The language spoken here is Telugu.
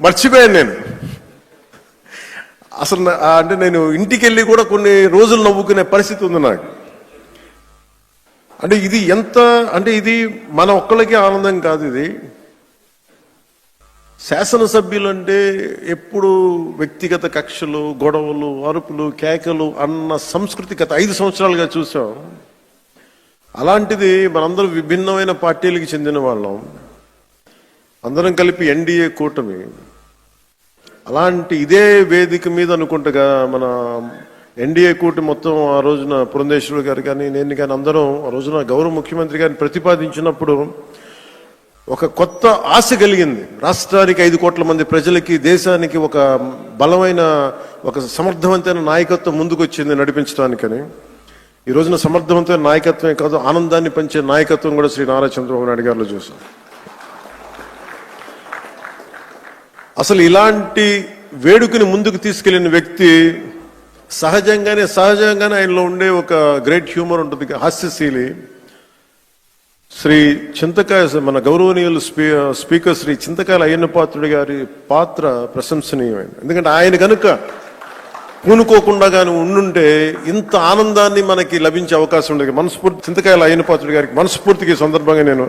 మర్చిపోయాను నేను. అసలు అంటే నేను ఇంటికి వెళ్ళి కూడా కొన్ని రోజులు నవ్వుకునే పరిస్థితి ఉంది నాకు. అంటే ఇది ఎంత అంటే ఇది మన ఒక్కళ్ళకే ఆనందం కాదు ఇది. శాసనసభ్యులు అంటే ఎప్పుడు వ్యక్తిగత కక్షలు గొడవలు అరుపులు కేకలు అన్న సంస్కృతి గత ఐదు సంవత్సరాలుగా చూసాం. అలాంటిది మనందరం విభిన్నమైన పార్టీలకు చెందిన వాళ్ళం. అందరం కలిపి ఎన్డీఏ కూటమి. అలాంటి ఇదే వేదిక మీద అనుకుంటగా మన ఎన్డీఏ కూటి మొత్తం ఆ రోజున పురంధేశ్వరు గారు కానీ నేను కానీ అందరం ఆ రోజున గౌరవ ముఖ్యమంత్రి గారిని ప్రతిపాదించినప్పుడు ఒక కొత్త ఆశ కలిగింది. రాష్ట్రానికి ఐదు కోట్ల మంది ప్రజలకి దేశానికి ఒక బలమైన ఒక సమర్థవంతమైన నాయకత్వం ముందుకొచ్చింది నడిపించడానికని ఈ రోజున సమర్థవంతమైన నాయకత్వమే కాదు ఆనందాన్ని పంచే నాయకత్వం కూడా శ్రీ నారా చంద్రబాబు నాయుడు గారిలో చూసాం అసలు ఇలాంటి వేడుకని ముందుకు తీసుకెళ్ళిన వ్యక్తి సహజంగానే సహజంగానే ఆయనలో ఉండే ఒక గ్రేట్ హ్యూమర్ ఉంటుంది హాస్యశీలి. శ్రీ చింతకాయ మన గౌరవనీయులు స్పీ స్పీకర్ శ్రీ చింతకాయల అయ్యన్న పాత్రుడి గారి పాత్ర ప్రశంసనీయమైన ఎందుకంటే ఆయన కనుక పూనుకోకుండా కానీ ఉండుంటే ఇంత ఆనందాన్ని మనకి లభించే అవకాశం ఉండదు. మనస్ఫూర్తి చింతకాయల అయ్యన్న పాత్రుడి గారికి మనస్ఫూర్తికి సందర్భంగా నేను